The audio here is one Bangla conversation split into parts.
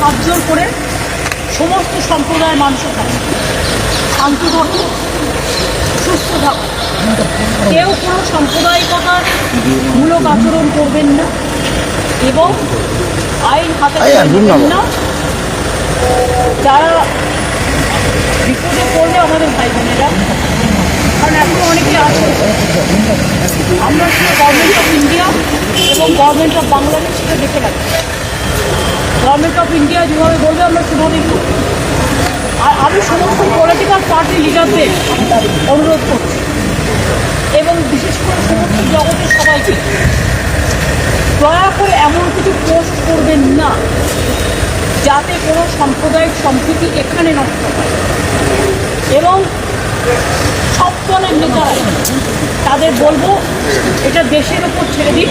হাত জোর করে সমস্ত সম্প্রদায়ের মানুষের কাছে শান্তি থাকুন সুস্থ থাকুন কেউ কোনো সাম্প্রদায়িকতার মূলক আচরণ করবেন না এবং আইন হাতে না। যারা বিপদে পড়লে আমাদের ভাই বোনেরা কারণ এখন অনেকে আছে। আমরা শুধু গভর্নমেন্ট অফ ইন্ডিয়া এবং গভর্নমেন্ট অফ বাংলাদেশ সেটা দেখে রাখি। গভর্নমেন্ট অফ ইন্ডিয়া যেভাবে বলবে, আমরা সেভাবেই করব। আর আমি সমস্ত পলিটিক্যাল পার্টি লিডারদের অনুরোধ করছি। এবং বিশেষ করে সমস্ত জগতের সবাইকে, দয়া করে এমন কিছু পোস্ট করবেন না, যাতে কোনো সাম্প্রদায়িক সম্প্রীতি এখানে নষ্ট হয়। এবং সব দলের নেতারা, তাদের বলব, এটা দেশের ওপর ছেড়ে দিন।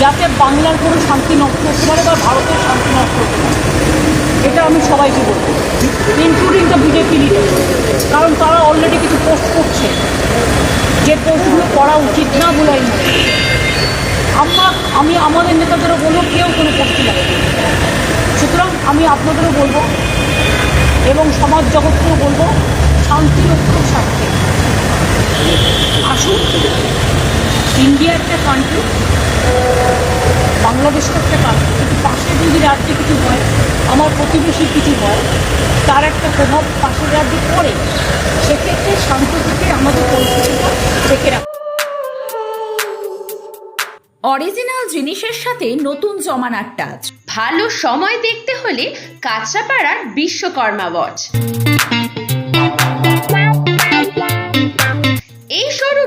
যাতে বাংলার কোনো শান্তি নষ্ট হতে পারে বা ভারতের শান্তি নষ্ট হতে পারে। এটা আমি সবাইকে বলব ইনক্লুডিং দ্য বিজেপি লিডার কারণ তারা অলরেডি কিছু পোস্ট করছে। যে পোস্টগুলো করা উচিত না বলে আমি আমরা, আমি আমাদের নেতাদেরও বলব, কেউ কোনো পোস্টই লাগবে সুতরাং আমি আপনাদেরও বলব এবং সমাজ জগৎকেও বলব, শান্তি রক্ষার স্বার্থে। আসুন, ইন্ডিয়া একটা কান্ট্রি বাংলাদেশের একটা কান্ট্রি কিন্তু পাশের যদি রাজ্যে কিছু হয়, আমার প্রতিবেশীর কিছু হয়, তার একটা প্রভাব পাশের রাজ্যে পড়ে, সেক্ষেত্রে শান্ত থেকে আমাদের পরিস্থিতিটা দেখে রাখা অরিজিনাল জিনিসের সাথে নতুন জমানার টাচ ভালো সময় দেখতে হলে কাঁচরাপাড়ার বিশ্বকর্মা ওয়াচ এই